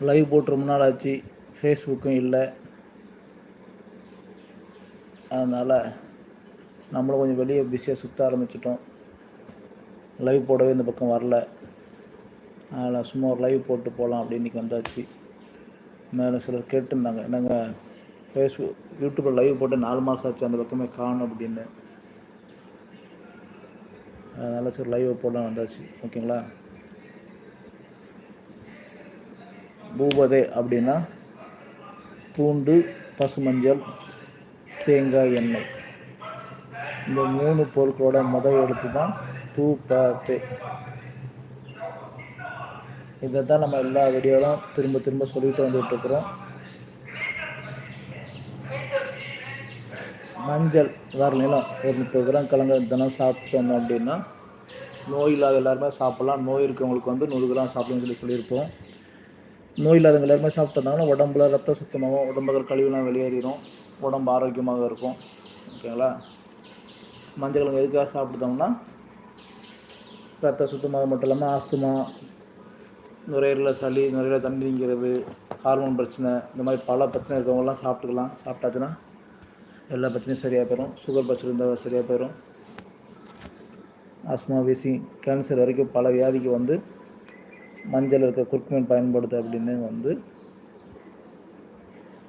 Live போட்டு ரொம்ப நாள் ஆச்சு ஃபேஸ்புக்கும் இல்லை. அதனால் நம்மளும் கொஞ்சம் வெளியே பிஸியாக சுற்ற ஆரம்பிச்சிட்டோம். லைவ் போடவே இந்த பக்கம் வரல. அதனால் சும்மா ஒரு லைவ் போட்டு போகலாம் அப்படின்னு இன்றைக்கி வந்தாச்சு. மேலே சிலர் கேட்டிருந்தாங்க. என்னங்க ஃபேஸ்புக் யூடியூப்பில் லைவ் போட்டு நாலு மாதம் ஆச்சு அந்த பக்கமே காணும் அப்படின்னு. அதனால் சரி லைவ் போடலாம் வந்தாச்சு. ஓகேங்களா? பூபதே அப்படின்னா பூண்டு பசுமஞ்சள் தேங்காய் எண்ணெய். இந்த மூணு பொருட்களோட முதல் எடுத்து தான் பூ ப இதை தான் நம்ம எல்லா வீடியோலாம் திரும்ப திரும்ப சொல்லிட்டு வந்துட்டுருக்குறோம் மஞ்சள் வேறு நிலம் ஒரு முப்பது கிராம் கலங்க தினம் சாப்பிட்டு வந்தோம் அப்படின்னா நோய் இல்லாத எல்லாருமே சாப்பிட்லாம். நோய் இருக்கவங்களுக்கு வந்து நூறு கிராம் சாப்பிடணும்னு சொல்லி சொல்லியிருப்போம். நோய் இல்லாதவங்க எல்லாருமே சாப்பிட்டு வந்தாங்கன்னா உடம்புல ரத்த சுத்தமாகும் உடம்புல கழிவுலாம் வெளியேறிடும். உடம்பு ஆரோக்கியமாக இருக்கும். ஓகேங்களா? மஞ்சள் கிழங்கு எதுக்காக சாப்பிட்டோம்னா ரத்த சுத்தமாக மட்டும் இல்லாமல் ஆஸ்துமா நுரையீரலில் சளி நுரையீரல தண்ணி நீங்கிறது ஹார்மோன் பிரச்சனை இந்த மாதிரி பல பிரச்சனை இருக்கவங்கலாம் சாப்பிட்டுக்கலாம். சாப்பிட்டாச்சுன்னா எல்லா பிரச்சனையும் சரியாக போயிடும் சுகர் பிரச்சனை இருந்தால் சரியாக போயிடும் ஆஸ்மா வீசி கேன்சர் வரைக்கும் பல வியாதிக்கு வந்து மஞ்சள் இருக்க குர்க்மீன் பயன்படுத்து அப்படின்னு வந்து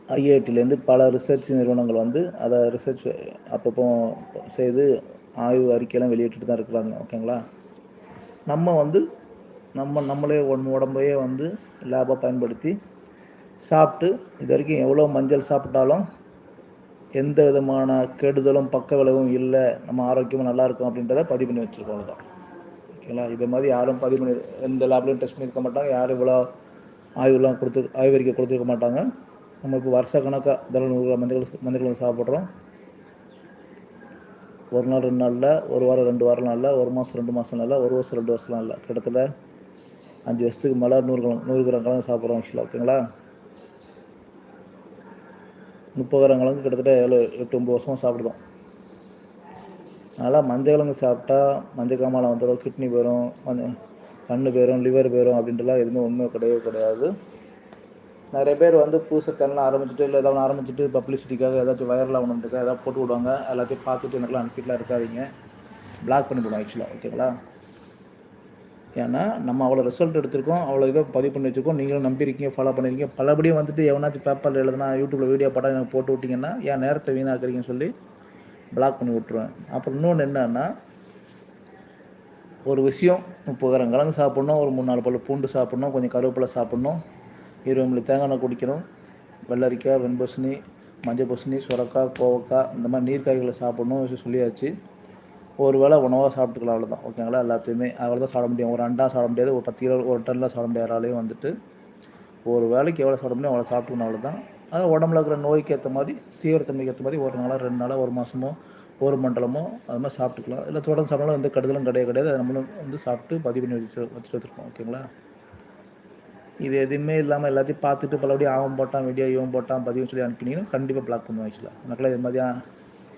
ஐஐடிலேருந்து பல ரிசர்ச் நிறுவனங்கள் வந்து அதை ரிசர்ச் அப்பப்போ செய்து ஆய்வு அறிக்கையெல்லாம் வெளியிட்டு தான் இருக்கிறாங்க ஓகேங்களா நம்ம வந்து நம்ம நம்மளே ஒன்று உடம்பையே வந்து லேபாக பயன்படுத்தி சாப்பிட்டு இது வரைக்கும் எவ்வளோ மஞ்சள் சாப்பிட்டாலும் எந்த விதமான கெடுதலும் பக்க விளைவும் இல்லை நம்ம ஆரோக்கியமாக நல்லா இருக்கும் அப்படின்றத பதிவு பண்ணி வச்சுருக்கோம் தான் ஏன்னா இது மாதிரி யாரும் பதிவு பண்ணி எந்த லேப்லையும் டெஸ்ட் பண்ணியிருக்க மாட்டாங்க. யாரும் இவ்வளோ ஆய்வுலாம் கொடுத்து ஆய்வறிக்கை கொடுத்துருக்க மாட்டாங்க. நம்ம இப்போ வருஷ கணக்காக தினம் நூறு மஞ்சள் மஞ்சள் சாப்பிட்றோம். ஒரு நாள் ரெண்டு நாளில் ஒரு வாரம் ரெண்டு வாரம் நாளில் ஒரு மாதம் ரெண்டு மாதம் நாளில் ஒரு வருஷம் ரெண்டு வருஷம் நாளில் கிட்டத்தட்ட அஞ்சு வருஷத்துக்கு மேலே நூறு கிராம் நூறு கிராம் கலந்து சாப்பிட்றோம் ஆக்சுவலாக ஓகேங்களா? முப்பது கிராம் கலந்து கிட்டத்தட்ட ஏழு எட்டு ஒம்பது வருஷமாக சாப்பிடுவோம் அதனால் மஞ்சள் கிழங்கு சாப்பிட்டா மஞ்சள் காமாலை வந்துடும் கிட்னி போயிடும் கண்ணு போயிடும் லிவர் போயிடும் அப்படின்ட்டுலாம் எதுவுமே உண்மை கிடையவே கிடையாது. நிறைய பேர் வந்து புதுசாக சேனல் ஆரம்பிச்சுட்டு இல்லை ஏதாவது ஆரம்பிச்சுட்டு பப்ளிசிட்டிக்காக ஏதாச்சும் வைரல் ஆகணுன்றதுக்காக ஏதாவது போட்டு விடுவாங்க எல்லாத்தையும் பார்த்துட்டு எனக்குலாம் அனுப்பிட்டுலாம் இருக்காதீங்க. பிளாக் பண்ணிவிடுவோம் ஆக்சுவலாக ஓகேங்களா ஏன்னா நம்ம அவ்வளோ ரிசல்ட் எடுத்திருக்கோம் அவ்வளோ இதை பதிவு பண்ணி வச்சுருக்கோம் நீங்களும் நம்பியிருக்கீங்க ஃபாலோ பண்ணியிருக்கீங்க. பலபடியும் வந்துட்டு எவனாச்சும் பேப்பரில் எழுதுனா யூடியூப்பில் வீடியோ படம் எனக்கு போட்டு விட்டிங்கன்னா என் நேரத்தை வீணாக்குறீங்கன்னு சொல்லி பிளாக் பண்ணி விட்ருவேன் அப்புறம் இன்னொன்று என்னன்னா ஒரு விஷயம் முப்பது கிராம் கிழங்கு சாப்பிட்ணும் ஒரு மூணு நாலு பல்லு பூண்டு சாப்பிட்ணும் கொஞ்சம் கருவேப்பிலை சாப்பிட்ணும் இருபது மில்லி தேங்காய் எண்ணெய் குடிக்கணும் வெள்ளரிக்காய் வெண்பூசணி மஞ்சள் பூசணி சுரக்காய் கோவக்காய் இந்த மாதிரி நீர்க்காய்களை சாப்பிட்ணும் சொல்லியாச்சு. ஒரு வேளை உணவாக சாப்பிட்டுக்கலாம் அவ்வளோதான் ஓகேங்களா எல்லாத்தையுமே அவ்வளோ தான் சாப்பிட முடியும். ஒரு அண்டா சாப்பிட முடியாது. ஒரு பத்து கிலோ ஒரு டன்னில் சாப்பிட முடியாத. ஆளையும் வந்துட்டு ஒரு வேலைக்கு எவ்வளோ சாப்பிட முடியும் அவ்வளோ சாப்பிட்டுக்கணும் அவ்வளோதான் அதாவது உடம்புல இருக்கிற நோய்க்கு ஏற்ற மாதிரி தீவிரத்தன்மைக்கு ஏற்ற மாதிரி ஒரு நாளாக ரெண்டு நாளாக ஒரு மாதமோ ஒரு மண்டலமோ அது மாதிரி சாப்பிட்டுக்கலாம். இல்லை தொடர்ந்து சாப்பிட்டாலும் எந்த கெடுதலும் கிடையாது கிடையாது. அதை நம்மளும் வந்து சாப்பிட்டு பதிவு பண்ணி வச்சு வச்சுட்டு வச்சுருக்கோம் ஓகேங்களா? இது எதுவுமே இல்லாமல் எல்லாத்தையும் பார்த்துட்டு பலபடியும் அவன் போட்டான் வீடியோ இவன் போட்டான் பதிவு சொல்லி அனுப்பினீங்கன்னா கண்டிப்பாக பிளாக் பண்ணுவேன் ஆக்சுவலாக எனக்குலாம் இது மாதிரியா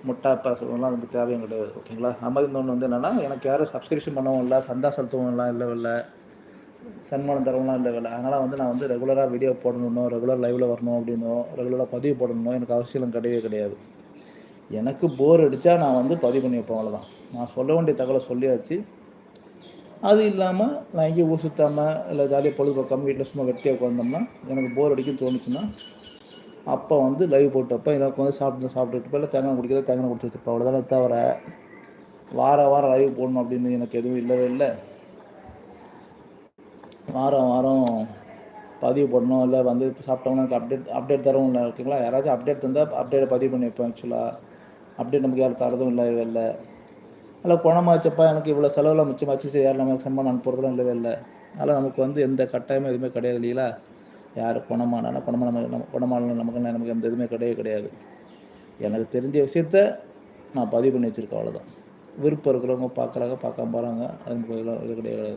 முட்டா பேசுறவங்களாம் அதுக்கு தேவையும் கிடையாது ஓகேங்களா? அது மாதிரி இன்னொன்று வந்து என்னென்னா எனக்கு யாரும் சப்ஸ்கிரிப்ஷன் பண்ணவும் இல்லை சந்தா செலுத்தவங்கலாம் இல்லை இல்லை. சன்மானம் தரவங்களாம் இல்லை வேலை அதனால் வந்து நான் வந்து ரெகுலராக வீடியோ போடணும் ரெகுலர் லைவில் வரணும் அப்படின்னோ ரெகுலராக பதிவு போடணும் எனக்கு அவசியம் கிடையவே கிடையாது. எனக்கு போர் அடித்தா நான் வந்து பதிவு பண்ணி வைப்பேன் அவ்வளோதான் நான் சொல்ல வேண்டிய தகவலை சொல்லியாச்சு. அது இல்லாமல் நான் எங்கேயும் ஊர் சுற்றாமல் இல்லை ஜாலியாக பொழுதுபோக்காமல் வீட்டில் சும்மா வெட்டியாக உட்காந்தோம்னா எனக்கு போர் அடிக்கும் தோணுச்சுன்னா அப்போ வந்து லைவ் போட்டப்போ எனக்கு வந்து சாப்பிட்டு சாப்பிட்டுட்டு இல்லை தேங்காய் குடிக்கிறத தேங்காய் குடிச்சு வச்சுருப்பேன். அவ்வளோதானே தவிர வார வாரம் லைவ் போடணும் அப்படின்னு எனக்கு எதுவும் இல்லவே இல்லை. வாரம் வாரம் பதிவு பண்ணணும் இல்லை வந்து சாப்பிட்டோம்னா எனக்கு அப்டேட் அப்டேட் தரவும் இல்லை ஓகேங்களா? யாராச்சும் அப்டேட் தந்தால் அப்டேட்டை பதிவு பண்ணி வைப்பேன் ஆக்சுவலாக அப்டேட் நமக்கு யாரும் தரதும் இல்லை இல்லை. அதில் குணமாச்சப்பா எனக்கு இவ்வளோ செலவில் மிச்சமாச்சு. சரி யாரும் நமக்கு சம்பளம் அனுப்புறதுலாம் இல்லவே இல்லை அதனால் நமக்கு வந்து எந்த கட்டாயமும் எதுவுமே கிடையாது இல்லைங்களா? யார் குணமா நமக்கு நம்ம குணமான நமக்கு நமக்கு எந்த எதுவுமே கிடையவே கிடையாது. எனக்கு தெரிஞ்ச விஷயத்த நான் பதிவு பண்ணி வச்சுருக்கேன் அவ்வளோதான் விருப்பம் இருக்கிறவங்க பார்க்குறாங்க பார்க்காம போகிறாங்க அது நமக்கு இது கிடையாது.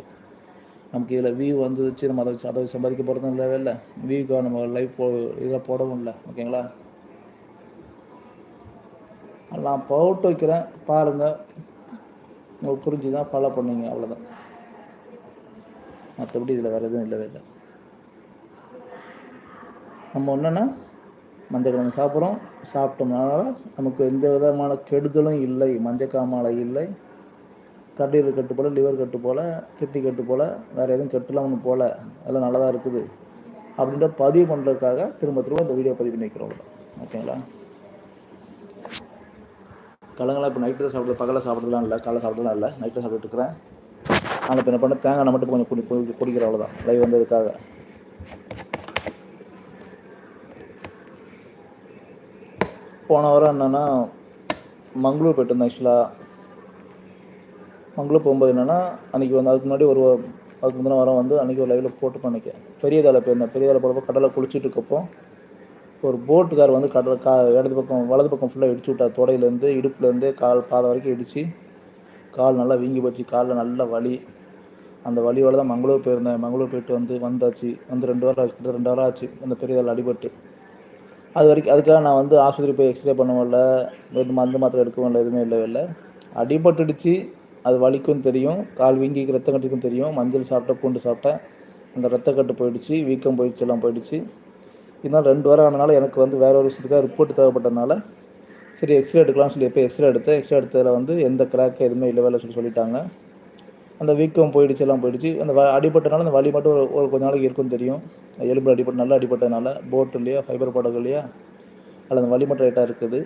நமக்கு இதில் வியூ வந்துச்சு நம்ம அதை வச்சு அதை வச்சு சம்பாதிக்க போகிறதும் இல்லவே இல்லை. வியூக்காக நம்ம லைஃப் போ இதில் போடவும் இல்லை ஓகேங்களா நான் போட்டு வைக்கிறேன் பாருங்கள் உங்களுக்கு புரிஞ்சு தான் ஃபாலோ பண்ணுவீங்க அவ்வளோதான் மற்றபடி இதில் வேறு எதுவும் இல்லவே இல்லை. நம்ம என்னென்னா மஞ்சள் கிழங்கு சாப்பிட்றோம் சாப்பிட்டோம்னால நமக்கு எந்த விதமான கெடுதலும் இல்லை மஞ்சக்காமலை இல்லை. கல்லீரல் கட்டு போல் லிவர் கட்டு போல் கிட்னி கட்டு போல் வேறு எதுவும் கெட்டுலாம் ஒன்றும் போல் அதெல்லாம் நல்லதாக இருக்குது. அப்படின்ற பதிவு பண்ணுறதுக்காக திரும்ப திரும்ப இந்த வீடியோ பதிவு பண்ணி ஓகேங்களா கலங்களாம் இப்போ நைட்டு தான் சாப்பிட்றது பகலில் சாப்பிட்றதுலாம் இல்லை காலை சாப்பிட்றதுலாம் இல்லை நைட்டு சாப்பிட்டுருக்குறேன் இருக்கிறேன். ஆனால் இப்போ என்ன பண்ண தேங்காய் மட்டும் கொஞ்சம் குடி குடி- குடிக்கிற அவ்வளோதான் லைவ் வந்ததுக்காக. போன வாரம் என்னென்னா மங்களூர் போயிட்டு இருந்தேன் ஆக்சுவலாக மங்களூர் போகும்போது என்னென்னா அன்றைக்கி வந்து அதுக்கு முன்னாடி ஒரு அதுக்கு முந்தின வாரம் வந்து அன்றைக்கி ஒரு லைவில் போட்டு பண்ணிக்க பெரிய போயிருந்தேன் பெரிய போகிறப்ப போகிறப்போ கடலை குளிச்சுட்டு இருக்கப்போ ஒரு போட்டுக்கார் வந்து கடல் கா இடது பக்கம் வலது பக்கம் ஃபுல்லாக இடிச்சு விட்டார். தொடையிலேருந்து இடுப்புலேருந்து கால் பாதை வரைக்கும் இடித்து கால் நல்லா வீங்கி போச்சு. காலில் நல்ல வலி. அந்த வலியோட தான் மங்களூர் போயிருந்தேன். மங்களூர் போயிட்டு வந்து வந்தாச்சு. வந்து ரெண்டு வாரம் ஆச்சு ரெண்டு வாரம் ஆச்சு. அந்த பெரிய அடிபட்டு. அது வரைக்கும் அதுக்காக நான் வந்து ஆஸ்பத்திரி போய் எக்ஸ்ரே பண்ணவும் இல்லை. மருந்து மருந்து மாத்திரை எடுக்கவும் இல்லை எதுவுமே இல்லை இல்லை. அடிபட்டுடுச்சு. அது வலிக்கும் தெரியும் கால் வீங்கி ரத்த கட்டுக்கும் தெரியும். மஞ்சள் சாப்பிட்டா பூண்டு சாப்பிட்டா அந்த ரத்தக்கட்டு போயிடுச்சு வீக்கம் போயிடுச்சு எல்லாம் போயிடுச்சு. இருந்தாலும் ரெண்டு வாரம் ஆனனால எனக்கு வந்து வேற ஒரு விஷயத்துக்காக ரிப்போர்ட் தேவைப்பட்டதுனால சரி எக்ஸ்ரே எடுக்கலாம்னு சொல்லி எப்போ எக்ஸ்ரே எடுத்தேன். எக்ஸ்ரே எடுத்ததில் வந்து எந்த கிராக் எதுவுமே இல்லை வேலை சொல்லி சொல்லிட்டாங்க. அந்த வீக்கம் போயிடுச்சு எல்லாம் போயிடுச்சு. அந்த வ அடிபட்டனால அந்த வலி மட்டும் ஒரு ஒரு கொஞ்ச நாளைக்கு இருக்கும் தெரியும். எலும்பு அடிபட்டு நல்லா அடிபட்டதுனால போட்டு இல்லையா ஃபைபர் படகு இல்லையா அதில் அந்த வலி மட்டும் ரைட்டாக இருக்குது.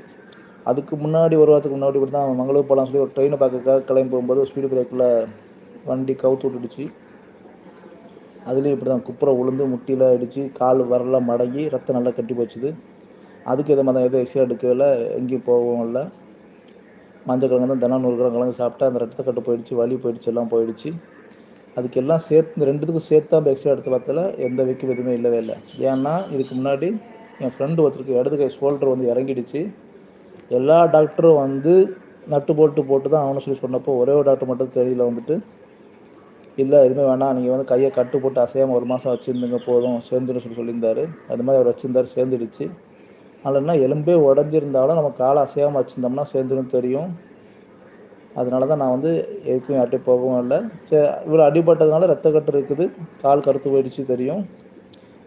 அதுக்கு முன்னாடி ஒரு வாரத்துக்கு முன்னாடி இப்படி தான் மங்களூர் போகலாம்னு சொல்லி ஒரு ட்ரெயினை பார்க்கறதுக்காக கிளம்பி போகும்போது ஸ்பீடு பிரேக்கில் வண்டி கவுத்து விட்டுடுச்சு. அதுலேயும் இப்படி தான் குப்புற உளுந்து முட்டியில் அடித்து கால் வரலாம் மடங்கி ரத்தம் நல்லா கட்டி போச்சுது. அதுக்கு இதை மாதிரி எதுவும் எக்ஸ்ரே எடுக்கல எங்கேயும் போகவும் இல்லை. மஞ்சள் கிழங்கு தான் தினம் நூறு கிராம் கிழங்கு சாப்பிட்டா அந்த ரத்தக்கட்டு போயிடுச்சு வலி போயிடுச்சு எல்லாம் போயிடுச்சு. அதுக்கெல்லாம் சேர்த்து இந்த ரெண்டுத்துக்கும் சேர்த்து தான் எக்ஸ்ரே எடுத்து பார்த்தல எந்த வைக்கும் எதுவுமே இல்லவே இல்லை. ஏன்னா இதுக்கு முன்னாடி என் ஃப்ரெண்டு ஒருத்தருக்கு இடது கை ஷோல்டர் வந்து இறங்கிடுச்சு. எல்லா டாக்டரும் வந்து நட்டு போல்ட்டு போட்டு தான் அவனை சொல்லி சொன்னப்போ ஒரே ஒரு டாக்டர் மட்டும் தெரியல வந்துட்டு இல்லை எதுவுமே வேணாம். நீங்கள் வந்து கையை கட்டு போட்டு அசையாமல் ஒரு மாதம் வச்சுருந்துங்க போதும். சேர்ந்துடும் சொல்லி சொல்லியிருந்தாரு. அது மாதிரி அவர் வச்சுருந்தார் சேர்ந்துடுச்சு. அதனால எலும்பே உடஞ்சிருந்தாலும் நம்ம காலை அசையாமல் வச்சுருந்தோம்னா சேர்ந்துடும் தெரியும். அதனால தான் நான் வந்து எதுக்கும் யார்கிட்டையும் போகவும் இல்லை. சரி இவர் அடிபட்டதுனால ரத்த கட்டு இருக்குது. கால் கருத்து போயிடுச்சு தெரியும்.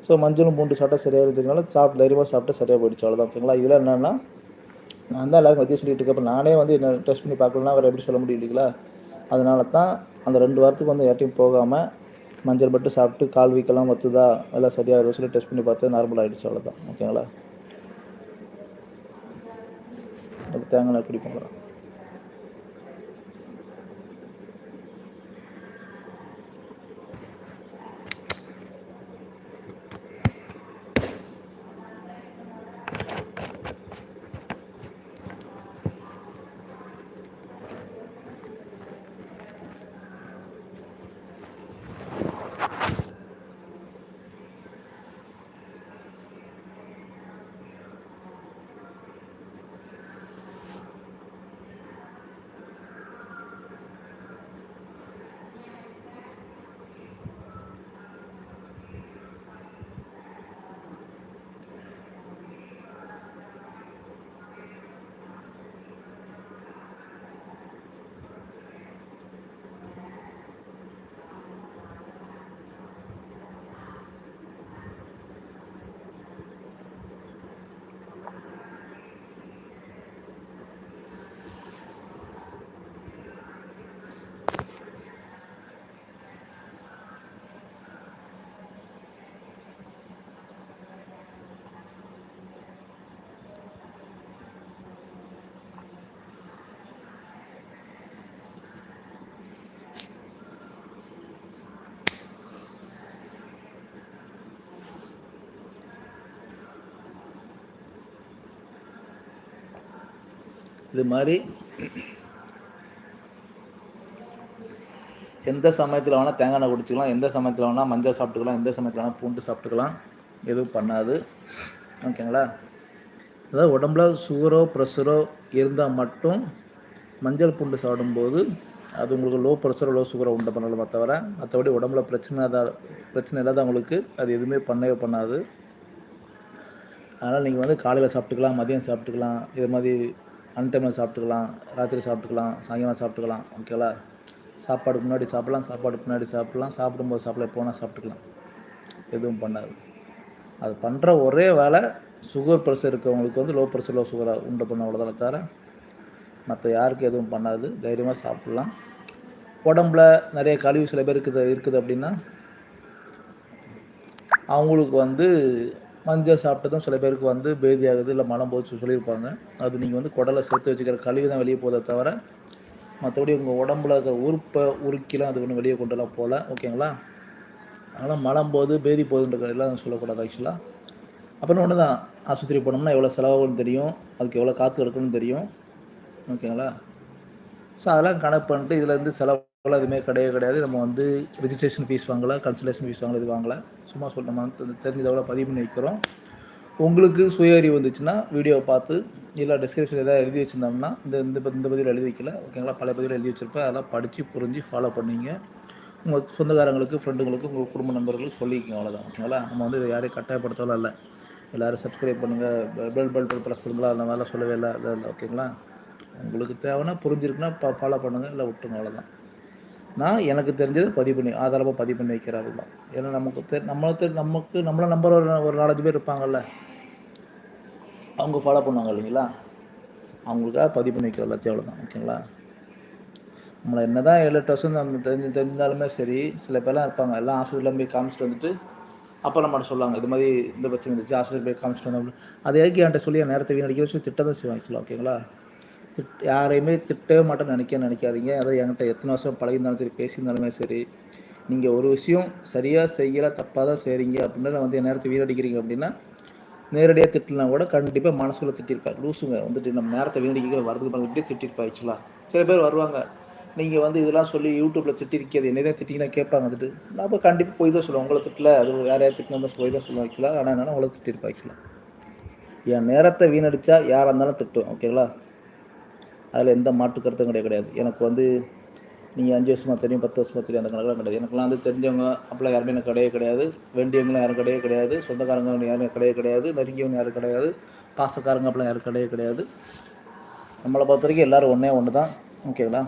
ஸோ மஞ்சளும் பூண்டு சாப்பிட்டா சரியாக இருந்ததுனால சாப்பிட்டு தைரியமாக சாப்பிட்டா சரியாக போயிடுச்சு. அவ்வளோதான் ஓகேங்களா இதில் என்னென்னா நான் தான் எல்லாருக்கும் மத்திய சொல்லிட்டு இருக்கப்ப நானே வந்து என்ன டெஸ்ட் பண்ணி பார்க்கலன்னா அவர் எப்படி சொல்ல முடியும் இல்லைங்களா? அதனால தான் அந்த ரெண்டு வாரத்துக்கு வந்து யார்ட்டையும் போகாமல் மஞ்சள் பட்டு சாப்பிட்டு கால் வீக்கெல்லாம் வத்துதா எல்லாம் சரியாக சொல்லி டெஸ்ட் பண்ணி பார்த்து நார்மல் ஆகிடுச்சு அவ்வளோதான் ஓகேங்களா? தேங்காய் குடிப்போம் குடிப்போங்களா? இது மாதிரி எந்த சமயத்தில் வேணால் தேங்காய் எண்ணெய் குடிச்சிக்கலாம் எந்த சமயத்தில் வேணால் மஞ்சள் சாப்பிட்டுக்கலாம் எந்த சமயத்தில் வேணால் பூண்டு சாப்பிட்டுக்கலாம். எதுவும் பண்ணாது. ஓகேங்களா அதாவது உடம்புல சுகரோ ப்ரெஷரோ இருந்தால் மட்டும் மஞ்சள் பூண்டு சாப்பிடும்போது அது உங்களுக்கு லோ ப்ரெஷரோ லோ சுகரோ உண்டு பண்ணல தவிர. மற்றபடி உடம்புல பிரச்சனை தான் பிரச்சனை இல்லாதவங்களுக்கு அது எதுவுமே பண்ணவே பண்ணாது. அதனால் நீங்கள் வந்து காலையில் சாப்பிட்டுக்கலாம் மதியம் சாப்பிட்டுக்கலாம் இது மாதிரி அன்டைமில் சாப்பிட்டுக்கலாம் ராத்திரி சாப்பிட்டுக்கலாம் சாயங்காலம் சாப்பிட்டுக்கலாம் ஓகேவா? சாப்பாடுக்கு முன்னாடி சாப்பிட்லாம் சாப்பாடு முன்னாடி சாப்பிட்லாம் சாப்பிடும்போது சாப்பிட போனால் சாப்பிட்டுக்கலாம். எதுவும் பண்ணாது. அது பண்ணுற ஒரே வேலை சுகர் ப்ரெஷர் இருக்கவங்களுக்கு வந்து லோ ப்ரெஷர் லோ சுகராக உண்டு பண்ண அவ்வளோதானே தவிர மற்ற யாருக்கும் எதுவும் பண்ணாது. தைரியமாக சாப்பிட்லாம். உடம்புல நிறைய கழிவு சில பேர் இருக்குது இருக்குது அப்படின்னா அவங்களுக்கு வந்து மஞ்சள் சாப்பிட்டதும் சில பேருக்கு வந்து பேதி ஆகுது இல்லை மலம் போச்சு சொல்லியிருப்பாங்க. அது நீங்கள் வந்து குடலை சேர்த்து வச்சுக்கிற கழிவு தான் வெளியே போதை தவிர மற்றபடி உங்கள் உடம்புல இருக்க உறுப்பை உருக்கிலாம் அது ஒன்று வெளியே கொண்டுலாம் போகல ஓகேங்களா? அதனால் மலம் போது பேதி போகுதுன்ற எல்லாம் சொல்லக்கூடாது ஆக்சுவலாக அப்புறம் ஒன்று தான் ஆஸ்பத்திரி போனோம்னா எவ்வளோ செலவாகும்னு தெரியும் அதுக்கு எவ்வளோ காற்று எடுக்கணும்னு தெரியும் ஓகேங்களா? ஸோ அதெல்லாம் கணக்கு பண்ணிட்டு இதுலேருந்து செலவுகள் செலவுலாம் எதுவுமே கிடையவே கிடையாது. நம்ம வந்து ரிஜிஸ்ட்ரேஷன் ஃபீஸ் வாங்கலாம் கன்சல்டேஷன் ஃபீஸ் வாங்கல இது வாங்கலை. சும்மா சொல்ல நம்ம தெரிஞ்சதோட பதிவு பண்ணி வைக்கிறோம். உங்களுக்கு சுய அறிவு வந்துச்சுன்னா வீடியோவை பார்த்து இல்லை டிஸ்கிரிப்ஷன் எதாவது எழுதி வச்சுருந்தோம்னா இந்த இந்த இந்த பதிவில் எழுதி வைக்கல ஓகேங்களா பல பதிவில் எழுதி வச்சிருப்பேன். அதெல்லாம் படித்து புரிஞ்சு ஃபாலோ பண்ணிங்க. உங்கள் சொந்தக்காரங்களுக்கு ஃப்ரெண்டுங்களுக்கு உங்கள் குடும்ப நண்பர்களுக்கு சொல்லிக்கோங்க அவ்வளோதான் ஓகேங்களா நம்ம வந்து இதை யாரையும் கட்டாயப்படுத்தலாம் இல்லை. எல்லோரும் சப்ஸ்கிரைப் பண்ணுங்கள் பெல் பெல் பெல் ப்ரெஸ் பண்ணுங்களா? அந்த மாதிரிலாம் சொல்லவே இல்லை இல்லை இல்லை ஓகேங்களா உங்களுக்கு தேவைன்னா புரிஞ்சிருக்குன்னா ஃபாலோ பண்ணுங்கள் இல்லை விட்டுங்க அவ்வளோதான் நான் எனக்கு தெரிஞ்சதை பதிவு பண்ணி ஆதாரமாக பதிவு பண்ணி வைக்கிறேன் தான். ஏன்னா நமக்கு தெ நம்மளை நமக்கு நம்மளை நம்பர் ஒரு ஒரு நாலஞ்சு பேர் இருப்பாங்கல்ல அவங்க ஃபாலோ பண்ணுவாங்க இல்லைங்களா? அவங்களுக்காக பதிவு பண்ணி வைக்கிற எல்லாத்தையும் அவ்வளோதான் ஓகேங்களா? நம்மளை என்ன தான் ஏழு எட்டு வருஷம் நம்ம தெரிஞ்சு தெரிஞ்சாலுமே சரி சில பேர்லாம் இருப்பாங்க எல்லாம் ஹாஸ்பிட்டலில் போய் காமிச்சிட்டு வந்துட்டு அப்போ நம்மகிட்ட சொல்லுவாங்க இது மாதிரி இந்த பிரச்சனை இருந்துச்சு ஹாஸ்பிட்டல் போய் காமிச்சிட்டு வந்தோம் அப்படின்னு. அது எதுக்கு என்கிட்ட சொல்லி என் நேரத்தை வீணடிக்க வச்சு திட்டம் தான் செய்வாங்க ஆக்சுவலாக ஓகேங்களா? திட் யாரையுமே திட்டவே மாட்டேன்னு நினைக்க நினைக்காதீங்க. அதாவது என்கிட்ட எத்தனை வருஷம் பழகிருந்தாலும் சரி பேசியிருந்தாலுமே சரி நீங்கள் ஒரு விஷயம் சரியாக செய்யலை தப்பாக தான் செய்கிறீங்க அப்படின்னு வந்து என் நேரத்தை வீணடிக்கிறீங்க அப்படின்னா நேரடியாக திட்டலாம் கூட கண்டிப்பாக மனசுக்குள்ள திட்டிருப்பார். லூசுங்க. வந்துட்டு நம்ம நேரத்தை வீணடிக்கிற வரதுக்கு பண்ண இப்படியே திட்டிருப்பா ஆக்சுவலாக சில பேர் வருவாங்க. நீங்கள் வந்து இதெல்லாம் சொல்லி யூடியூப்பில் திட்டிருக்கிறது என்ன தான் திட்டிங்கன்னா கேட்பாங்க வந்துட்டு. நான் அப்போ கண்டிப்பாக போய் தான் சொல்லுவேன் உங்களை திட்டல அது வேறு யார் திட்டினா போய் தான் சொல்லுவேன் ஆக்சுவலாக ஆனால் என்னென்னா உங்களை திட்டிருப்பா ஆக்சுவலாக என் நேரத்தை வீணடிச்சா யாராக இருந்தாலும் திட்டும் ஓகேங்களா? அதில் எந்த மாற்று கருத்தும் கிடையாது கிடையாது. எனக்கு வந்து நீங்கள் அஞ்சு வருஷமாக தெரியும் பத்து வருஷமாக தெரியும் அந்த கணக்கெலாம் கிடையாது. எனக்குலாம் வந்து தெரிஞ்சவங்க அப்பெல்லாம் யாருமே எனக்கு கிடையவே கிடையாது. வேண்டியவங்களும் யாரும் கிடையவே கிடையாது. சொந்தக்காரங்க யாரும் கிடையவே கிடையாது. நெருங்கியவங்க யாரும் கிடையாது. பாசக்காரங்க அப்பெல்லாம் யாரும் கிடையவே கிடையாது. நம்மளை பொறுத்த வரைக்கும் எல்லோரும் ஒன்றே ஒன்று தான். ஓகேங்களா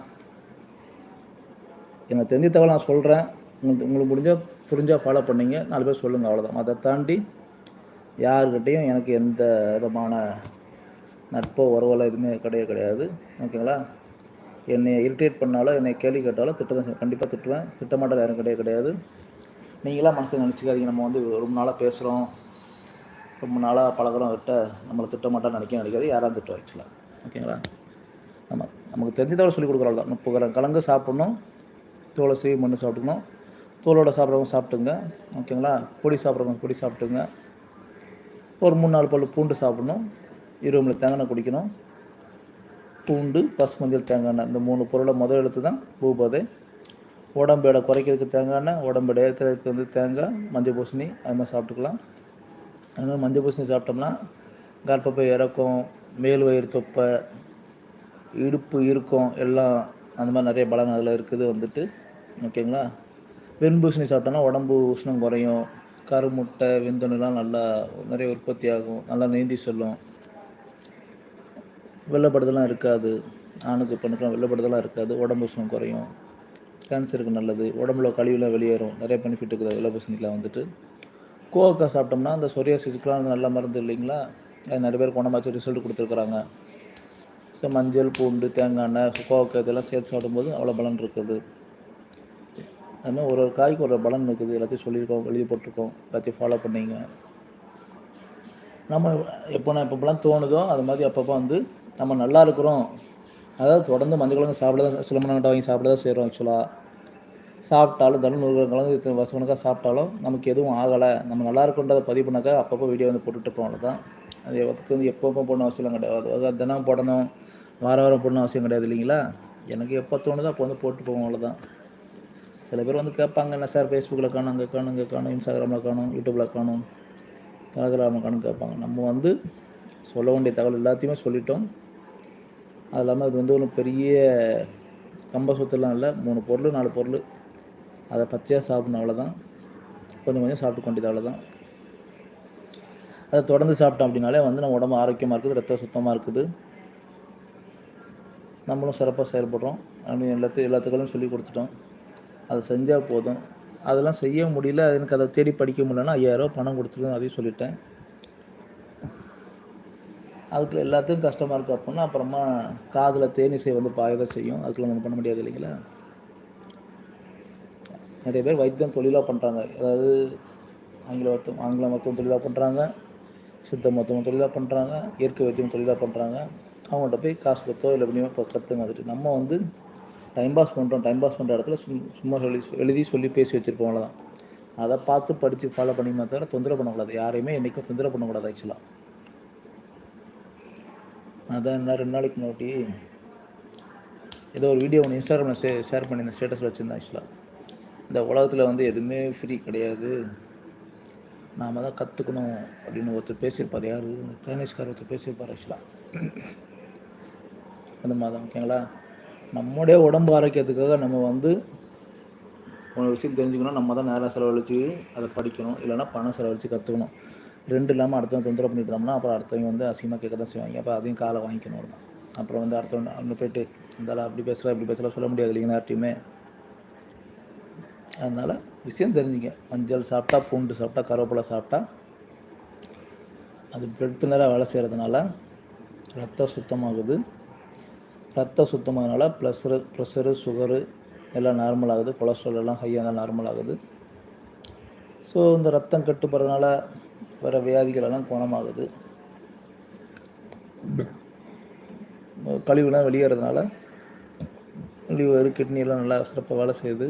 எனக்கு தெரிஞ்ச தகவல் நான் சொல்கிறேன் உங்களுக்கு உங்களுக்கு முடிஞ்சால் புரிஞ்சால் ஃபாலோ பண்ணீங்க. நாலு பேர் சொல்லுங்கள் அவ்வளோதான் அதை தாண்டி யாருக்கிட்டேயும் எனக்கு எந்த விதமான நட்போ உறவெல்லாம் எதுவுமே கிடையவே கிடையாது. ஓகேங்களா? என்னை இரிட்டேட் பண்ணாலும் என்னை கேள்வி கேட்டாலும் திட்ட தான் கண்டிப்பாக திட்டுவேன். திட்டமாட்டது யாரும் கிடையவே கிடையாது. நீங்களாம் மனசில் நினச்சிக்காதீங்க. நம்ம வந்து ரொம்ப நாளாக பேசுகிறோம் ரொம்ப நாளாக பழகுறோம். அவர்கிட்ட நம்மளை திட்டமாட்டா நினைக்க நினைக்காது யாராவது திட்டம் ஆக்சுவலாக ஓகேங்களா? நம்ம நமக்கு தெரிஞ்சதோட சொல்லி கொடுக்குறோம் தான் முப்பது கிராம் கலந்து சாப்பிட்ணும். தோலை சுய மண்ணு சாப்பிட்டுக்கணும். தோலோட சாப்பிட்றவங்க சாப்பிட்டுங்க. ஓகேங்களா? பொடி சாப்பிட்றவங்க பொடி சாப்பிட்டுங்க. ஒரு மூணு நாலு பல் பூண்டு சாப்பிடணும். இருபது தேங்காய் குடிக்கணும். பூண்டு பசு மஞ்சள் தேங்காய் எண்ணெய். இந்த மூணு பொருளை முதல் எடுத்து தான் பூபாதை. உடம்பு எடை குறைக்கிறதுக்கு தேங்காய் எண்ணெய் உடம்பு எடை ஏற்றுறதுக்கு வந்து தேங்காய் மஞ்சள் பூசணி அது மாதிரி சாப்பிட்டுக்கலாம். அதனால் மஞ்சள் பூசணி சாப்பிட்டோம்னா கர்ப்பப்பை இறக்கம் மேல் வயிறு தொப்பை இடுப்பு இறுக்கம் எல்லாம் அந்த மாதிரி நிறைய பலன் அதில் இருக்குது வந்துட்டு. ஓகேங்களா? வெண்பூசணி சாப்பிட்டோம்னா உடம்பு உஷ்ணம் குறையும். கருமுட்டை விந்தணுலாம் நல்லா நிறைய உற்பத்தி ஆகும் நல்லா நீந்தி சொல்லும். வெள்ளப்படுதலாம் இருக்காது. ஆணுக்கு பெண்ணுக்குலாம் வெள்ளப்படுதலாம் இருக்காது. உடம்பு உஷ்ணம் குறையும். கேன்சருக்கு நல்லது. உடம்புல கழிவுலாம் வெளியேறும். நிறைய பெனிஃபிட் இருக்குது. வெள்ளப்பூசணிக்கெலாம் வந்துட்டு. கோவக்காய் சாப்பிட்டோம்னா அந்த சொரியாசிஸ்க்குலாம் நல்ல மருந்து இல்லைங்களா? அது நிறைய பேர் குணமாச்சு ரிசல்ட் கொடுத்துருக்குறாங்க. ஸோ மஞ்சள் பூண்டு தேங்காய் எண்ணெய் கோவக்காய் இதெல்லாம் சேர்த்து சாப்பிடும்போது அவ்வளோ பலன் இருக்குது. அது மாதிரி ஒரு ஒரு காய்க்கு ஒரு பலன் இருக்குது. எல்லாத்தையும் சொல்லியிருக்கோம் வெளியே போட்டிருக்கோம். எல்லாத்தையும் ஃபாலோ பண்ணிங்க. நம்ம எப்போ நான் எப்பப்பெல்லாம் தோணுதோ அது மாதிரி அப்பப்போ வந்து நம்ம நல்லா இருக்கிறோம். அதாவது தொடர்ந்து மஞ்சள் கிழங்கு சாப்பிட தான் சில மணி வாங்கி சாப்பிட தான் செய்கிறோம் ஆக்சுவலாக சாப்பிட்டாலும் தினம் நூறு கிழங்கு வருஷக்கணக்காக சாப்பிட்டாலும் நமக்கு எதுவும் ஆகலை. நம்ம நல்லா இருக்குன்றதை பதிவு பண்ணாக்கா அப்பப்போ வீடியோ வந்து போட்டுட்டு இருப்போம் அவ்வளோதான் அது அதுக்கு வந்து எப்பப்போ போடணும் அவசியம் கிடையாது. அதாவது தினம் போடணும். வார வாரம் போடணும் அவசியம் கிடையாது இல்லைங்களா? எனக்கு எப்போ தோணுதோ அப்போ வந்து போட்டு போவோம் அவ்வளோதான் சில பேர் வந்து கேட்பாங்க என்ன சார் ஃபேஸ்புக்கில் காணும் அங்கே காணும் இங்கே காணும் இன்ஸ்டாகிராமில் காணும் யூடியூப்பில் காணும். டெலகிராமில் காணும் கேட்பாங்க. நம்ம வந்து சொல்ல வேண்டிய தகவல் எல்லாத்தையுமே சொல்லிட்டோம். அது இல்லாமல் இது வந்து ஒன்றும் பெரிய கம்ப சொத்துலாம் இல்லை. மூணு பொருள் நாலு பொருள். அதை பச்சையாக சாப்பிடணும் அவ்வளோதான் கொஞ்சம் கொஞ்சம் சாப்பிட்டு கொண்டது அவ்வளோதான் அதை தொடர்ந்து சாப்பிட்டோம் அப்படின்னாலே வந்து நம்ம உடம்பு ஆரோக்கியமாக இருக்குது ரத்தம் சுத்தமாக இருக்குது. நம்மளும் சிறப்பாக செயல்படுறோம். அப்படின்னு எல்லாத்தையும் எல்லாத்துக்களும் சொல்லி கொடுத்துட்டோம். அதை செஞ்சால் போதும். அதெல்லாம் செய்ய முடியல. எனக்கு அதை தேடி படிக்க முடியலன்னா ஐயாயிரரூவா பணம் கொடுத்துருக்கோம் அதையும் சொல்லிட்டேன். அதுக்குள்ள எல்லாத்துக்கும் கஷ்டமாக இருக்குது அப்படின்னா அப்புறமா காதில் தேனிசை வந்து பாயதான் செய்யும். அதுக்குள்ள நம்ம பண்ண முடியாது இல்லைங்களா? நிறைய பேர் வைத்தியம் தொழிலாக பண்ணுறாங்க அதாவது ஆங்கில மருத்துவம் ஆங்கில மருத்துவம் தொழிலாக பண்ணுறாங்க சித்த மருத்துவம் தொழிலாக பண்ணுறாங்க இயற்கை வைத்தியம் தொழிலாக பண்ணுறாங்க அவங்கள்ட்ட போய் காசு கொடுத்தோ இல்லை எப்படியுமே இப்போ கற்றுங்க வந்துட்டு. நம்ம வந்து டைம் பாஸ் பண்ணுறோம் டைம் பாஸ் பண்ணுற இடத்துல சும் சும்மா சொல்லி எழுதி சொல்லி பேசி வச்சுருப்போம் அவ்வளோதான் அதை பார்த்து படித்து ஃபாலோ பண்ணிமா தவிர தொந்தரவு பண்ணக்கூடாது. யாரையுமே என்றைக்கும் தொந்தரவு பண்ணக்கூடாது ஆக்சுவலாக அதான் என்ன ரெண்டு நாளைக்கு முன்னாடி ஏதோ ஒரு வீடியோ ஒன்று இன்ஸ்டாகிராமில் ஷே ஷேர் பண்ணியிருந்தேன் ஸ்டேட்டஸில் வச்சுருந்தேன் ஆக்சுவலாக இந்த உலகத்தில் வந்து எதுவுமே ஃப்ரீ கிடையாது. நாம் தான் கற்றுக்கணும் அப்படின்னு ஒருத்தர் பேசியிருப்பார் யார்? இந்த சைனீஸ்கார் ஒருத்தர் பேசியிருப்பார் ஆக்சுவலாக அந்த மாதிரி தான் ஓகேங்களா நம்முடைய உடம்பு ஆரோக்கியத்துக்காக நம்ம வந்து ஒரு விஷயம் தெரிஞ்சுக்கணும். நம்ம தான் நேரம் செலவழித்து அதை படிக்கணும். இல்லைன்னா பணம் செலவழித்து கற்றுக்கணும் ரெண்டு இல்லாமல் அடுத்தவங்க தொந்தரவு பண்ணிட்டு இருந்தோம்னா அப்புறம் அடுத்தவங்க வந்து அசிங்கமாக கேட்க தான் செய்வாங்க. அப்போ அதையும் காலை வாங்கிக்கணும் தான் அப்புறம் வந்து அடுத்தவங்க அங்கே போயிட்டு இருந்தாலும் அப்படி பேசுகிறா இப்படி பேசலாம் சொல்ல முடியாது இல்லைங்க யார்ட்டையுமே அதனால் விஷயம் தெரிஞ்சுங்க. மஞ்சள் சாப்பிட்டா பூண்டு சாப்பிட்டா கருவேப்பிலை சாப்பிட்டா அது பிளட் நேரம் வேலை செய்கிறதுனால ரத்தம் சுத்தமாகுது. ரத்தம் சுத்தமாகனால ப்ளஸ்ஸரு ப்ரெஷரு சுகரு எல்லாம் நார்மல் ஆகுது. கொலஸ்ட்ரால் எல்லாம் ஹையாக இருந்தால் நார்மல் ஆகுது. ஸோ இந்த ரத்தம் கட்டுப்படுறதுனால வர வியாதிகள் எல்லாம் குணமாகுது. கழிவுலாம் வெளியேறதுனால லிவர் கிட்னிலாம் நல்லா சிறப்பாக வேலை செய்யுது.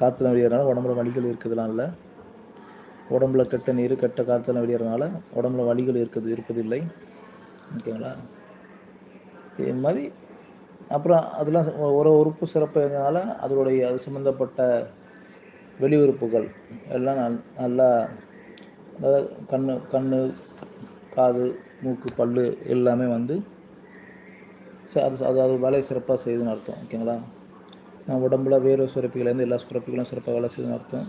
காற்றுலாம் வெளியேறனால உடம்புல வலிகள் இருக்குதுலாம் இல்லை. உடம்புல கெட்ட நீர் கெட்ட காற்றுலாம் வெளியேறதுனால உடம்புல வலிகள் இருக்குது இருப்பதில்லை. ஓகேங்களா? இது மாதிரி அப்புறம் அதெல்லாம் ஒரு உறுப்பு சிறப்புனால அதனுடைய அது சம்மந்தப்பட்ட வெளி உறுப்புகள் எல்லாம் நல் நல்லா அதாவது கண் கண் காது மூக்கு பல் எல்லாமே வந்து ச- அது அது வேலையை சிறப்பாக செய்யுதுன்னு அர்த்தம். ஓகேங்களா நான் உடம்புல வேறு சுரப்பிகள்லேருந்து எல்லா சுரப்பிகளும் சிறப்பாக வேலை செய்யுதுன்னு அர்த்தம்.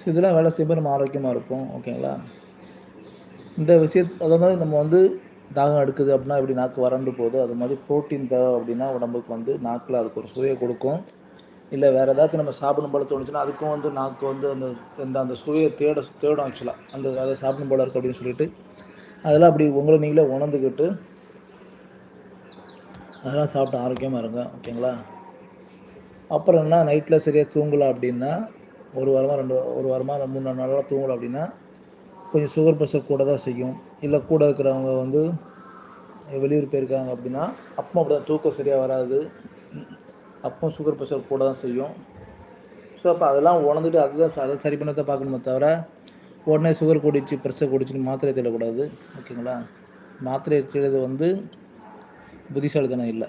ஸோ இதெல்லாம் வேலை செய்யும்போது நம்ம ஆரோக்கியமாக இருப்போம். ஓகேங்களா இந்த விஷயத் அதே மாதிரி நம்ம வந்து தாகம் எடுக்குது அப்படின்னா எப்படி நாக்கு வறண்டு போகுது அது மாதிரி ப்ரோட்டீன் தேவை அப்படின்னா உடம்புக்கு வந்து நாக்கில் அதுக்கு ஒரு சுவையை கொடுக்கும். இல்லை வேறு ஏதாச்சும் நம்ம சாப்பிடும் போல தோணுச்சுன்னா அதுக்கும் வந்து நாக்கு வந்து அந்த அந்த அந்த சுவையை தேட தேடும் ஆக்சுவலாக அந்த அதை சாப்பிடும் போல இருக்கு அப்படின்னு சொல்லிட்டு அதெல்லாம் அப்படி உங்களை நீங்களே உணர்ந்துக்கிட்டு அதெல்லாம் சாப்பிட்டு ஆரோக்கியமாக இருங்க ஓகேங்களா? அப்புறம் என்ன நைட்டில் சரியாக தூங்கலை அப்படின்னா ஒரு வாரமாக ரெண்டு ஒரு வாரமாக மூணு நாலு நாளாக தூங்கலை அப்படின்னா கொஞ்சம் சுகர் ப்ரெஷர் கூட தான் செய்யும். இல்லை கூட இருக்கிறவங்க வந்து வெளியூர் போயிருக்காங்க அப்படின்னா அப்போ அப்படி தான் தூக்கம் சரியாக வராது. அப்போ சுகர் ப்ரெஷர் கூட தான் செய்யும். ஸோ அப்போ அதெல்லாம் உணர்ந்துட்டு அதுதான் அதை சரி பண்ணதை பார்க்கணுமே தவிர உடனே சுகர் கூடிச்சு ப்ரெஷர் கூடிச்சுன்னு மாத்திரை தேடக்கூடாது. ஓகேங்களா? மாத்திரை தேடுறது வந்து புத்திசாலித்தனம் இல்லை.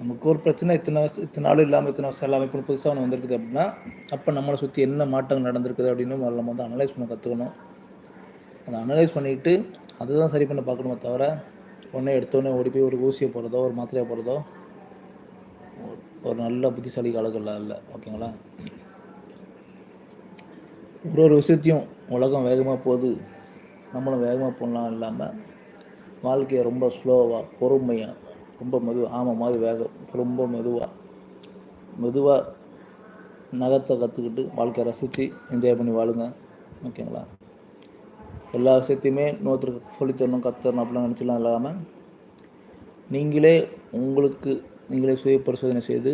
நமக்கு ஒரு பிரச்சனை இத்தனை வருஷம் இத்தனை நாள் இல்லாமல் இத்தனை வருஷம் இல்லாமல் இப்போ புதுசாக ஒன்று வந்திருக்குது அப்படின்னா அப்போ நம்மளை சுற்றி என்ன மாற்றங்கள் நடந்திருக்குது அப்படின்னு முதல்ல நம்ம வந்து அனலைஸ் பண்ண கற்றுக்கணும் அதை அனலைஸ் பண்ணிவிட்டு அதுதான் சரி பண்ண பார்க்கணுமே தவிர உடனே எடுத்தோடனே ஓடி போய் ஒரு ஊசியை போடுறதோ ஒரு மாத்திரையாக போடுறதோ ஒரு- ஒரு நல்ல புத்திசாலி காலங்கள்லாம் இல்லை ஓகேங்களா? ஒரு ஒரு விஷயத்தையும் உலகம் வேகமாக போகுது. நம்மளும் வேகமாக போகலாம் இல்லாமல் வாழ்க்கையை ரொம்ப ஸ்லோவாக பொறுமையாக ரொம்ப மெதுவாக ஆமாம் மாதிரி வேகம் ரொம்ப மெதுவாக மெதுவாக நகத்தை கற்றுக்கிட்டு வாழ்க்கையை ரசித்து என்ஜாய் பண்ணி வாழுங்க ஓகேங்களா? எல்லா விஷயத்தையுமே இன்னொருத்தருக்கு சொல்லித்தரணும் கற்றுத்தரணும் அப்படிலாம் நினச்சிலாம் இல்லாமல் நீங்களே உங்களுக்கு நீங்களே சுய பரிசோதனை செய்து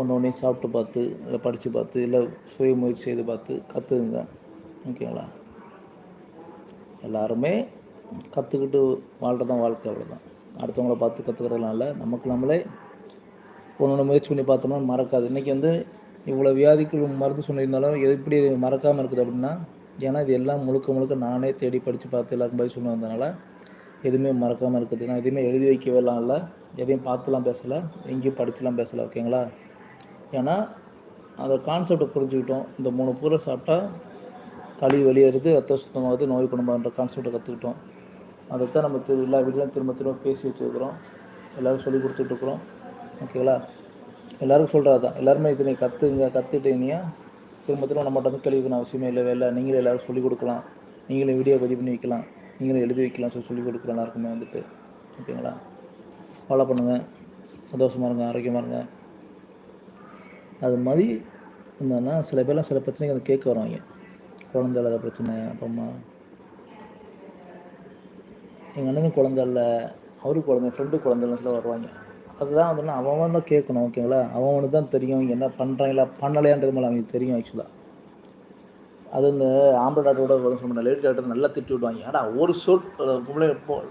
ஒன்று ஒன்றே சாப்பிட்டு பார்த்து இல்லை படித்து பார்த்து இல்லை சுய முயற்சி செய்து பார்த்து கற்றுக்குங்க ஓகேங்களா? எல்லாருமே கற்றுக்கிட்டு வாழ்கிறது தான் வாழ்க்கை அவ்வளோதான் அடுத்தவங்கள பார்த்து கற்றுக்கிறதுனால இல்லை. நமக்கு நம்மளே ஒன்று ஒன்று முயற்சி பண்ணி பார்த்தோம்னா மறக்காது. இன்றைக்கி வந்து இவ்வளோ வியாதிக்கு மருந்து சொல்லியிருந்தாலும் எது எப்படி மறக்காமல் இருக்குது அப்படின்னா ஏன்னா இது எல்லாம் முழுக்க முழுக்க நானே தேடி படித்து பார்த்து எல்லாருக்கும் பதில் சொல்லி வந்ததுனால எதுவுமே மறக்காமல் இருக்குது. நான் எதுவுமே எழுதி வைக்கவேலாம் இல்லை. எதையும் பார்த்துலாம் பேசலை எங்கேயும் படிச்சுலாம் பேசலை ஓகேங்களா? ஏன்னா அந்த கான்செப்டை புரிஞ்சுக்கிட்டோம். இந்த மூணு பூரை சாப்பிட்டா கழி வெளியேறுது ரத்த சுத்தமாகுது நோய் குடும்பம்ன்ற கான்செப்டை கற்றுக்கிட்டோம் அதைத்தான் நம்ம திரு எல்லா வீட்லையும் திரும்ப திரும்ப பேசி வச்சுருக்குறோம். எல்லோரும் சொல்லி கொடுத்துட்ருக்குறோம் ஓகேங்களா? எல்லாருக்கும் சொல்கிறது தான் எல்லாருமே இது நீ கற்றுங்க கற்றுட்டீங்கன்னா திரும்ப திரும்ப நம்மகிட்ட வந்து கேள்வி அவசியமே இல்லை வேலை. நீங்களே எல்லோரும் சொல்லிக் கொடுக்கலாம். நீங்களே வீடியோ பதிவு பண்ணி வைக்கலாம். நீங்களே எழுதி வைக்கலாம் சொல்லி சொல்லிக் கொடுக்குறோம் எல்லாருக்குமே வந்துட்டு. ஓகேங்களா? ஃபாலோ பண்ணுங்கள் சந்தோஷமாக இருங்க ஆரோக்கியமாக இருங்க. அது மாதிரி என்னன்னா சில பேர்லாம் சில பிரச்சனைகள் வந்து கேட்க வருவாங்க. குழந்தை இல்லாத பிரச்சனை அப்புறமா எங்கள் அண்ணனுக்கு குழந்தை இல்லை அவருக்கு குழந்தை ஃப்ரெண்டு குழந்தைன்னு சொல்ல வருவாங்க. அதுதான் வந்து அவன் தான் கேட்கணும் ஓகேங்களா அவனுக்கு தான் தெரியும் என்ன பண்ணுறாங்களா பண்ணலையான்றது மேலே அவங்களுக்கு தெரியும் ஆக்சுவலாக அது இந்த ஆம்பளை டாக்டரோட சொல்ல மாட்டேன் லேடி டாக்டர் நல்லா திட்டி விடுவாங்க. ஆனால் ஒரு சொட்டு பொம்பளை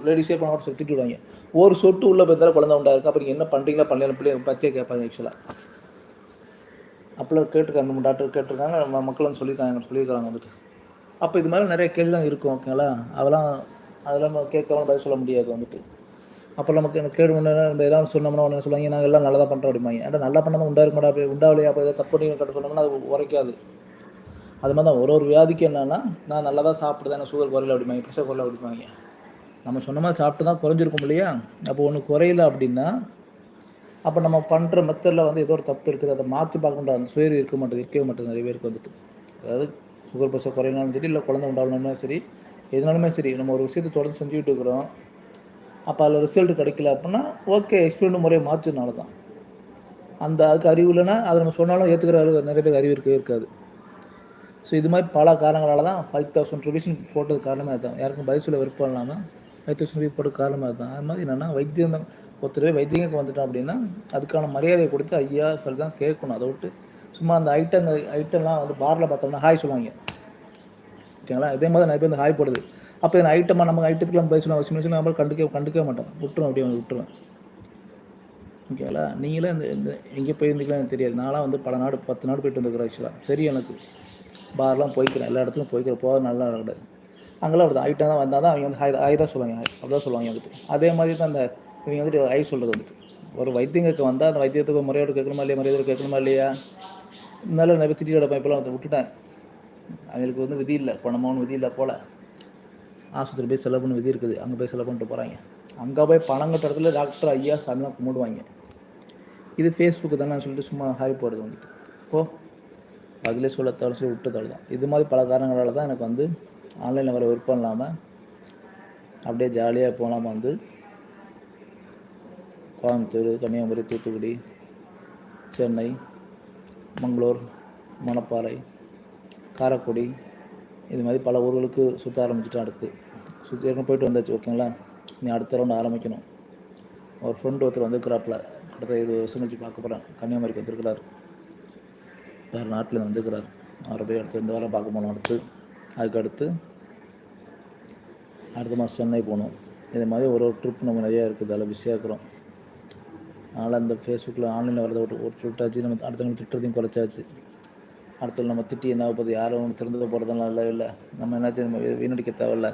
லேடிஸே பண்ண சொல்லி திட்டி விடுவாங்க. ஒரு சொட்டு உள்ளே போயிருந்தாலும் குழந்தை உண்டா இருக்கு? அப்புறம் என்ன பண்ணுறீங்களா பண்ணலாம் பிள்ளைங்க பச்சையை கேட்பாங்க ஆக்சுவலாக அப்போல்லாம் கேட்டிருக்காங்க நம்ம டாக்டர் கேட்டிருக்காங்க மக்களும் சொல்லியிருக்காங்க சொல்லியிருக்காங்க வந்துட்டு. அப்போ இது மாதிரி நிறைய கேள்விலாம் இருக்கும் ஓகேங்களா அதெல்லாம் அதெல்லாம் கேட்கலாம் கேட்காம பதில் சொல்ல முடியாது வந்துட்டு. அப்புறம் நமக்கு எனக்கு கேடு ஒன்று நம்ம எதாவது சொன்னோம்னா ஒன்று சொல்லுவாங்க நாங்கள் எல்லாம் நல்லா தான் பண்ணுறோம் அப்படிம்பாங்க. ஏன்னா நல்லா பண்ணால் உண்டா இருக்க மாட்டா அப்படி உண்டாவலையா அப்போ எதாவது தப்பு நீங்கள் கட்ட சொன்னோம்னா அது உரைக்காது. அது மாதிரி தான். ஒரு ஒரு வியாதிக்கு என்னென்னா நான் நல்லா தான் சாப்பிடுதேன் சுகர் குறையில அப்படிம்பாங்க ப்ரெஷர் குறையில அப்படிம்பாங்க. நம்ம சொன்ன மாதிரி சாப்பிட்டு தான் குறைஞ்சிருக்கும் இல்லையா? அப்போ ஒன்று குறையல அப்படின்னா அப்போ நம்ம பண்ணுற மெத்தடில் வந்து ஏதோ ஒரு தப்பு இருக்குது. அதை மாற்றி பார்க்கணுன்ற அந்த சுயர் இருக்க மாட்டேது இருக்கவே மாட்டேது நிறைய பேருக்கு வந்துட்டு. அதாவது சுகர் ப்ரெஷர் குறையினாலும் சரி இல்லை குழந்தை உண்டாகணும்னா சரி எதுனாலுமே சரி நம்ம ஒரு விஷயத்தை தொடர்ந்து செஞ்சுக்கிட்டு இருக்கிறோம். அப்போ அதில் ரிசல்ட் கிடைக்கல அப்படின்னா ஓகே எக்ஸ்பிரிமெண்ட் முறையை மாற்றினால தான் அந்த அதுக்கு அறிவு இல்லைன்னா அதை நம்ம சொன்னாலும் ஏற்றுக்கிற அளவு நிறைய பேருக்கு அறிவு இருக்கவே இருக்காது. ஸோ இது மாதிரி பல காரணங்களால் தான் ஃபைவ் தௌசண்ட் ருபீஸ்னு போட்டது காரணமாக அதுதான். யாருக்கும் பதில் சொல்ல விருப்பம் இல்லாமல் ஃபைவ் தௌசண்ட் ருபீஸ் போட்டது காரணமாக அதுதான். அது மாதிரி என்னென்னா வைத்தியம் ஒருத்தர் வைத்தியங்களுக்கு வந்துட்டோம் அப்படின்னா அதுக்கான மரியாதையை கொடுத்து ஐயா சொல்லி தான் கேட்கணும். அதை விட்டு சும்மா அந்த ஐட்டங்கள் ஐட்டம்லாம் வந்து பாரில் பார்த்தோம்னா ஹாய் சொல்லுவாங்க. ஓகேங்களா? இதே மாதிரி நிறைய பேர் வந்து ஹாய் போடுது. அப்போ இந்த ஐட்டமாக நமக்கு ஐட்டத்துக்குலாம் நம்ம பேசணும் சின்ன சின்ன நம்ம கண்டுக்க கண்டுக்க மாட்டோம். விட்டுரும் அப்படியே வந்து விட்டுருவேன் ஓகேங்களா? நீங்களே இந்த இந்த எங்கே போயிருந்தீங்களா எனக்கு தெரியாது. நான்லாம் வந்து பல நாடு பத்து நாடு போயிட்டு வந்துருக்குறேன் ஆக்சுவலாக தெரியும் எனக்கு. பார்லாம் போய்க்கிறேன் எல்லா இடத்துலையும் போய்க்கிற போக நல்லா கிடையாது அங்கெல்லாம் அப்படி ஹைட்டாக தான் வந்தால் தான் அவங்க வந்து ஹாய் ஹாய் தான் சொல்லுவாங்க அப்படி தான் சொல்லுவாங்க வந்துட்டு அதே மாதிரி தான் அந்த இவங்க வந்துட்டு ஐ சொல்கிறது வந்துட்டு. ஒரு வைத்தியங்களுக்கு வந்தால் அந்த வைத்தியத்துக்கு முறையோடு கேட்கணுமா இல்லையா மரியாதை கேட்கணுமா இல்லையா? இருந்தாலும் நிறைய திட்டி கிடப்பேன் இப்போலாம் வந்து விட்டுட்டேன். அவங்களுக்கு வந்து விதி இல்லை பணமானு விதி இல்லை போல். ஆஸ்பத்திரி போய் செலவு பண்ண விதி இருக்குது அங்கே போய் செலவு பண்ணிட்டு போகிறாங்க அங்கே போய் பணம் கட்ட இடத்துல டாக்டர் ஐயா சாமிலாம் கும்பிடுவாங்க. இது ஃபேஸ்புக்கு தானே சொல்லிட்டு சும்மா ஹாய் போடுறது வந்துட்டு. ஓ அதிலே சொல்ல தவிர சொல்லி விட்டதால் தான். இது மாதிரி பல காரணங்களால் தான் எனக்கு வந்து ஆன்லைனில் வர விருப்பம் இல்லாமல் அப்படியே ஜாலியாக போகலாமா வந்து கோயம்புத்தூர் கன்னியாகுமரி தூத்துக்குடி சென்னை மங்களூர் மணப்பாறை காரைக்குடி இது மாதிரி பல ஊர்களுக்கு சுற்ற ஆரம்பிச்சுட்டு அடுத்து. சுற்றி ஏற்கனவே போயிட்டு வந்தாச்சு ஓகேங்களா நீ அடுத்த ரவுண்ட் ஆரம்பிக்கணும். ஒரு ஃப்ரெண்டு ஒருத்தர் வந்து கிராப்பில் அடுத்த இது வருஷம் வச்சு பார்க்க போகிறேன் கன்னியாகுமரிக்கு வந்திருக்கிறார். வேறு நாட்டில் வந்துருக்கிறார். அவரை போய் அடுத்து இந்த வாரம் பார்க்க போகணும் அடுத்து. அதுக்கு அடுத்து அடுத்த மாதம் சென்னை போகணும். இதே மாதிரி ஒரு ஒரு ட்ரிப் நம்ம நிறையா இருக்குது. அதில் பிஸியாக இருக்கிறோம். அதனால் அந்த ஃபேஸ்புக்கில் ஆன்லைனில் வரதை விட்டு ஒரு விட்டாச்சு நம்ம அடுத்தவங்க திட்டுறதையும் குறைச்சாச்சு. அடுத்தது நம்ம திட்டி என்ன ஆகுது யாரும் ஒன்று திறந்து போகிறதெல்லாம் இல்லை இல்லை. நம்ம என்னாச்சும் நம்ம வீணடிக்க தேவையில்ல.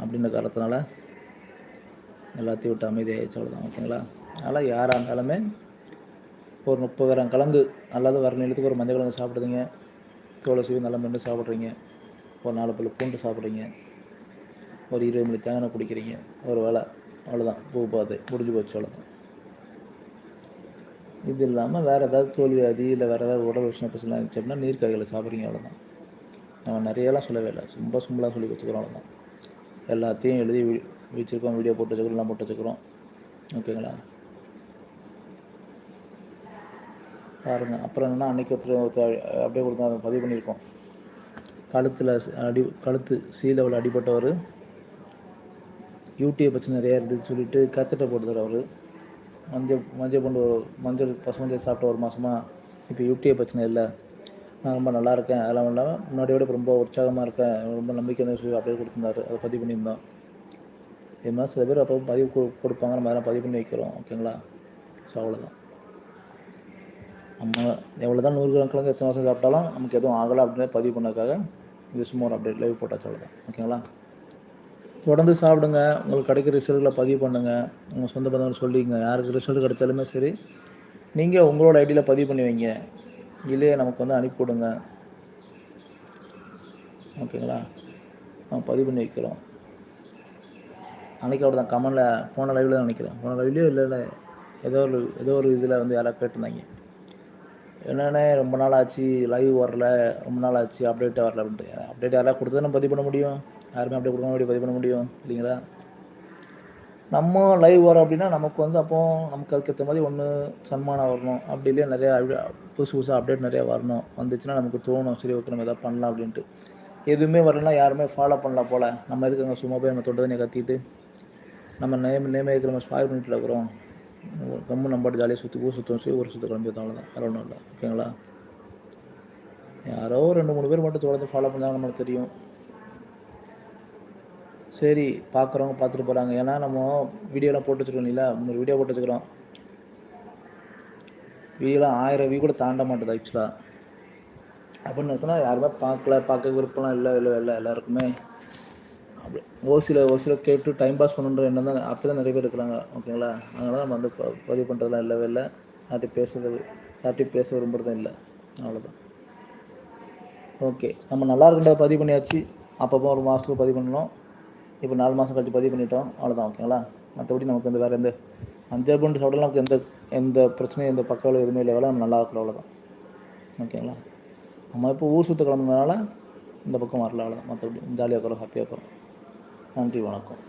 அப்படின்ற காரணத்தினால எல்லாத்தையும் விட்டு அமைதியாகிடுச்சு அவ்வளோதான் ஓகேங்களா? அதனால் யாராக இருந்தாலுமே ஒரு முப்பது கிராம் கிழங்கு அல்லது வர நிலத்துக்கு ஒரு மஞ்சள் கிழங்கு சாப்பிடுறீங்க. தோலை சீவி நல்லா மென்று சாப்பிட்றீங்க. ஒரு நாலு பல்லு பூண்டு சாப்பிட்றீங்க. ஒரு இருபது மணி தேங்காய் குடிக்கிறீங்க. ஒரு வேலை அவ்வளோதான் பூ பார்த்து முடிஞ்சு போச்சு அவ்வளோதான் இது இல்லாமல் வேறு ஏதாவது தோல்வியாதி இல்லை வேறு ஏதாவது உடல் விஷயம் பிரச்சனை இருந்துச்சு அப்படின்னா நீர்க்காய்களை சாப்பிட்றீங்க அவ்வளோதான் நம்ம நிறையலாம் சொல்லவே இல்லை. ரொம்ப சிம்பிளாக சொல்லி வச்சுக்கிறோம் அவ்வளோதான் எல்லாத்தையும் எழுதி வச்சுருக்கோம் வீடியோ போட்டு வச்சுக்கிறோம் எல்லாம் போட்டு வச்சுக்கிறோம். ஓகேங்களா? பாருங்கள் அப்புறம் என்னென்னா அன்றைக்கி ஒருத்தர் ஒருத்தர் அப்படியே கொடுத்தா அதை பதிவு பண்ணியிருக்கோம். கழுத்தில் அடி கழுத்து சீ லெவல் அடிபட்டவர் யூடியூப் பிரச்சனை நிறையா இருந்துச்சு சொல்லிட்டு கத்திட்ட போட்டுதார் அவர். மஞ்சள் மஞ்சள் கொண்டு மஞ்சள் பசுமஞ்சள் சாப்பிட்ட ஒரு மாதமாக இப்போ யூடியூப் பிரச்சனை இல்லை. நான் ரொம்ப நல்லா இருக்கேன். அதெல்லாம் இல்லாமல் முன்னாடி விட ரொம்ப உற்சாகமாக இருக்கேன். ரொம்ப நம்பிக்கை சொல்லி அப்படியே கொடுத்துருந்தாரு. அதை பதிவு பண்ணியிருந்தோம். இது மாதிரி சில பேர் அப்போ பதிவு கொடுப்பாங்க. நம்ம அதெல்லாம் பதிவு பண்ணி வைக்கிறோம். ஓகேங்களா? ஸோ அவ்வளோதான் நம்ம எவ்வளோ தான் நூறு கிராம் கிழங்கு எத்தனை வருஷம் சாப்பிட்டாலும் நமக்கு எதுவும் ஆகலை அப்படின்னு பதிவு பண்ணதுக்காக இது சும்மா ஒரு அப்டேட் லைவ் போட்டாச்சு அவ்வளோதான் ஓகேங்களா? தொடர்ந்து சாப்பிடுங்க. உங்களுக்கு கிடைக்கிற ரிசல்ட்களை பதிவு பண்ணுங்கள் உங்கள் சொந்த பந்தங்கள் சொல்லிங்க யாருக்கு ரிசல்ட் கிடைச்சாலுமே சரி நீங்கள் உங்களோட ஐடியில் பதிவு பண்ணி வைங்க. இல்லையே நமக்கு வந்து அனுப்பி விடுங்க. ஓகேங்களா? நம்ம பதிவு பண்ணி வைக்கிறோம். அன்றைக்கி தான் கமனில் போன லைவில் தான் நினைக்கிறேன். போன லைவ்லேயோ இல்லை இல்லை ஏதோ ஒரு ஏதோ ஒரு இதில் வந்து யாராவது கேட்டிருந்தாங்க. என்னென்ன ரொம்ப நாள் ஆச்சு லைவ் வரல ரொம்ப நாள் ஆச்சு அப்டேட் வரல அப்படின்ட்டு. அப்டேட் யாராவது கொடுத்தா நம்ம பதிவு பண்ண முடியும்? யாருமே அப்டேட் கொடுக்க முடியும் பதிவு பண்ண முடியும்? இல்லைங்களா? நம்ம லைவ் வரோம் அப்படின்னா நமக்கு வந்து அப்போ நமக்கு அதுக்கேற்ற மாதிரி ஒன்று சன்மானம் வரணும். அப்படி இல்லையா நிறையா புதுசு புதுசாக அப்டேட் நிறையா வரணும். வந்துச்சுன்னா நமக்கு தோணும் சரி ஓகே நம்ம எதாவது பண்ணலாம் அப்படின்ட்டு. எதுவுமே வரலன்னா யாருமே ஃபாலோ பண்ணல போல். நம்ம எதுக்கு அங்கே சும்மா போய் நம்ம தொட்டதை கத்திட்டு நம்ம நேம் நேமே இருக்கிற நம்ம ஸ்பாயில் பண்ணிட்டு இருக்கிறோம். கம்மு நம்பாட்டு ஜாலியாக சுற்றி சுத்தம் செய்ய ஒரு சுற்று கிளம்பி அவ்வளோதான் வேறு ஒன்றும் இல்லை. ஓகேங்களா? யாரோ ரெண்டு மூணு பேர் மட்டும் தொடர்ந்து ஃபாலோ பண்ணாங்க நம்மளுக்கு தெரியும். சரி பார்க்குறவங்க பார்த்துட்டு போகிறாங்க ஏன்னா நம்ம வீடியோலாம் போட்டு வச்சுருக்கோம் இல்லைங்களா முந்நூறு வீடியோ போட்டு வச்சுக்கிறோம் வீடியோலாம் ஆயிரம் வியூ கூட தாண்ட மாட்டேது ஆக்சுவலாக அப்படின்னு எடுத்தோன்னா யாருமே பார்க்கல பார்க்க விருப்பம்லாம் இல்லை இல்லை இல்லை எல்லாருக்குமே. அப்படி ஓசியில் ஓசியில் கேட்டு டைம் பாஸ் பண்ணுன்ற எண்ணம் தான் அப்படி தான் நிறைய பேர் இருக்கிறாங்க. ஓகேங்களா அதனால் நம்ம வந்து பதிவு பண்ணுறதுலாம் இல்லவே இல்லை. யார்கிட்டையும் பேசுறது யார்கிட்டையும் பேச விரும்புறதும் இல்லை. அவ்வளோதான் ஓகே நம்ம நல்லா இருக்கின்ற பதிவு பண்ணியாச்சு. அப்பப்போ ஒரு மாதத்துக்கு பதிவு பண்ணணும். இப்போ நாலு மாதம் கழிச்சு பதிவு பண்ணிட்டோம். அவ்வளோதான் ஓகேங்களா மற்றபடி நமக்கு வந்து வேறு எந்த அஞ்சாறு பண்ணிட்டு சாப்பிடலாம் நமக்கு எந்த எந்த பிரச்சனையும் எந்த பக்கம் எதுவுமே இல்லை. வேலை நம்ம நல்லா இருக்கிற அவ்வளோதான் ஓகேங்களா நம்ம இப்போ ஊர் சுற்ற கிளம்புனதுனால இந்த பக்கம் வரல அவ்வளோதான் மற்றபடி ஜாலியாக இருக்கிறோம் ஹாப்பியாக இருக்கிறோம். நன்றி வணக்கம்